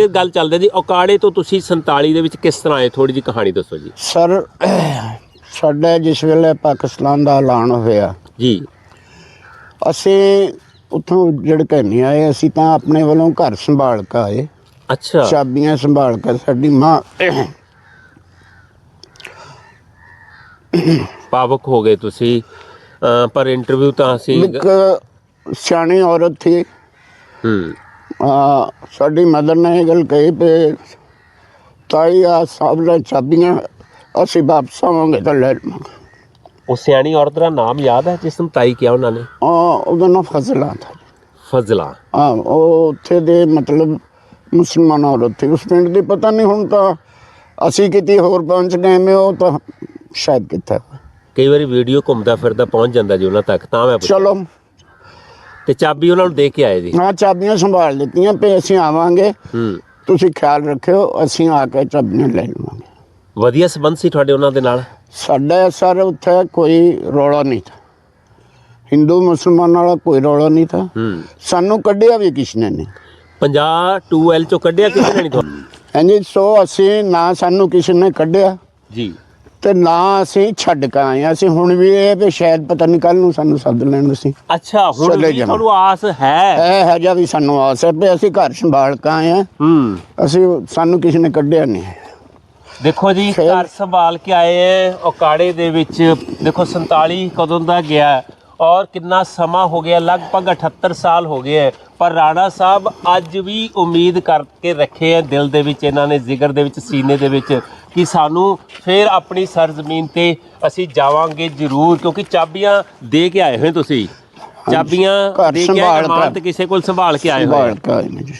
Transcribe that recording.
ਇਹ ਗੱਲ ਚੱਲਦੀ ਜੀ ਔਕਾੜੇ ਤੋਂ ਤੁਸੀਂ 47 ਦੇ ਵਿੱਚ ਕਿਸ ਤਰ੍ਹਾਂ ਆਏ? ਥੋੜੀ ਜੀ ਕਹਾਣੀ ਦੱਸੋ ਜੀ। ਸਰ ਸਾਡਾ ਜਿਸ ਵੇਲੇ ਪਾਕਿਸਤਾਨ ਦਾ ਐਲਾਨ ਹੋਇਆ ਜੀ। ਅਸੀਂ ਉੱਥੋਂ ਜਿਹੜੇ ਨਹੀਂ ਆਏ ਅਸੀਂ ਤਾਂ ਆਪਣੇ ਵੱਲੋਂ ਘਰ ਸੰਭਾਲ ਕੇ ਆਏ। ਅੱਛਾ। ਚਾਬੀਆਂ ਸੰਭਾਲ ਕੇ ਸਾਡੀ ਮਾਂ ਪਾਵਕ ਹੋ ਗਏ ਤੁਸੀਂ। ਅਹ ਪਰ ਇੰਟਰਵਿਊ ਤਾਂ ਅਸੀਂ ਇੱਕ ਸਿਆਣੀ ਔਰਤ ਹੂੰ। ਆ ਸਾਡੀ ਮਦਰ ਨੇ ਇਹ ਗੱਲ ਕਹੀ ਪé ਤਾਈ ਆ ਸਭ ਨੇ ਚਾਬੀਆਂ ਅਸੀਂ ਵਾਪਸ ਆਵਾਂਗੇ ਤਾਂ ਲੈ ਲਵਾਂਗੇ। ਉਹ ਸਿਆਣੀ ਔਰਤ ਦਾ ਨਾਮ ਯਾਦ ਹੈ ਜਿਸ ਨੂੰ ਤਾਈ ਕਿਹਾ ਉਹਨਾਂ ਨੇ? ਆ ਉਹਦਾ ਨਾਮ ਫਜ਼ਲਾ ਥਾ। ਫਜ਼ਲਾ। ਆ ਉਹ ਉੱਥੇ ਦੇ ਮਤਲਬ ਮੁਸਲਮਾਨ ਔਰਤ ਥੀ ਉਸ ਪਿੰਡ ਦੀ ਪਤਾ ਨਹੀਂ ਹੁਣ ਤਾਂ ਅਸੀਂ ਕਿਤੇ ਹੋਰ ਪਹੁੰਚ ਗਏ ਮੈਂ ਉਹ ਤਾਂ ਸ਼ਾਇਦ ਕਿੱਥੇ ਕਈ ਵਾਰੀ ਵੀਡੀਓ ਘੁੰਮਦਾ ਫਿਰਦਾ ਪਹੁੰਚ ਜਾਂਦਾ ਜੀ ਉਹਨਾਂ ਤੱਕ ਤਾਂ ਮੈਂ ਪੁੱਛਿਆ। ਚਲੋ। ਤੇ ਚਾਬੀ ਉਹਨਾਂ ਨੂੰ ਦੇ ਕੇ ਆਏ ਜੀ। ਹਾਂ ਚਾਬੀਆਂ ਸੰਭਾਲ ਲਿੱਤੀਆਂ ਪਏ ਅਸੀਂ ਆਵਾਂਗੇ। ਹੂੰ। ਤੁਸੀਂ ਖਿਆਲ ਰੱਖਿਓ ਅਸੀਂ ਆ ਕੇ ਚਾਬੀਆਂ ਲੈ ਲਵਾਂਗੇ। ਵਧੀਆ ਸਬੰਧ ਸੀ ਤੁਹਾਡੇ ਉਹਨਾਂ ਦੇ ਨਾਲ? ਸਾਡਾ ਸਰ ਉੱਥੇ ਕੋਈ ਰੌਲਾ ਨਹੀਂ ਥਾ। ਹਿੰਦੂ ਮੁਸਲਮਾਨ ਵਾਲਾ ਕੋਈ ਰੌਲਾ ਨਹੀਂ ਥਾ। ਹੂੰ। ਸਾਨੂੰ ਕੱਢਿਆ ਵੀ ਕਿਸ ਨੇ। ਨਹੀਂ 50 2L ਚੋਂ ਕੱਢਿਆ ਕਿਸੇ ਨੇ ਨਹੀਂ ਤੁਹਾਨੂੰ ਹਾਂਜੀ ਸੋ ਅਸੀਂ ਨਾ ਸਾਨੂੰ ਕਿਸੇ ਨੇ ਕੱਢਿਆ। ਜੀ। ਤੇ ਨਾ ਅਸੀਂ ਛੱਡ ਕੇ ਆਏ ਹਾਂ। ਅਸੀਂ ਹੁਣ ਵੀ ਇਹ ਵੀ ਸ਼ਾਇਦ ਪਤਾ ਨਹੀਂ ਕੱਲ ਨੂੰ ਸਾਨੂੰ ਸੱਦ ਲੈਣ ਅਸੀਂ। ਅੱਛਾ ਹੁਣ ਚਲੇ ਵੀ ਜਾਣਾ। ਤੁਹਾਨੂੰ ਆਸ ਹੈ? ਇਹ ਹਜਾ ਵੀ ਸਾਨੂੰ ਆਸ ਹੈ ਵੀ ਅਸੀਂ ਘਰ ਸੰਭਾਲ ਕੇ ਆਏ ਹਾਂ। ਹੂੰ। ਅਸੀਂ ਸਾਨੂੰ ਕਿਸੇ ਨੇ ਕੱਢਿਆ ਨਹੀਂ ਦੇਖੋ ਜੀ। ਘਰ ਸੰਭਾਲ ਕੇ ਆਏ ਹੈ ਔਕਾੜੇ ਦੇ ਵਿੱਚ। ਦੇਖੋ 47 ਕਦੋਂ ਦਾ ਗਿਆ ਹੈ? ਔਰ ਕਿੰਨਾ ਸਮਾਂ ਹੋ ਗਿਆ ਲਗਭਗ 78 ਸਾਲ ਹੋ ਗਏ ਹੈ ਪਰ ਰਾਣਾ ਸਾਹਿਬ ਅੱਜ ਵੀ ਉਮੀਦ ਕਰਕੇ ਰੱਖੇ ਹੈ ਦਿਲ ਦੇ ਵਿੱਚ ਇਹਨਾਂ ਨੇ ਜਿਗਰ ਦੇ ਵਿੱਚ ਸੀਨੇ ਦੇ ਵਿੱਚ ਕਿ ਸਾਨੂੰ ਫੇਰ ਆਪਣੀ ਸਰਜ਼ਮੀਨ ਤੇ ਅਸੀਂ ਜਾਵਾਂਗੇ ਜ਼ਰੂਰ ਕਿਉਂਕਿ ਚਾਬੀਆਂ ਦੇ ਕੇ ਆਏ ਹੋਏ ਤੁਸੀਂ ਚਾਬੀਆਂ ਦੇ ਕੇ। ਅਮਾਨਤ ਕਿਸੇ ਕੋਲ ਸੰਭਾਲ ਕੇ ਆਏ ਹੋਏ ਸੰਭਾਲ ਹੈ। ਕੇ ਆਏ ਨੇ ਜੀ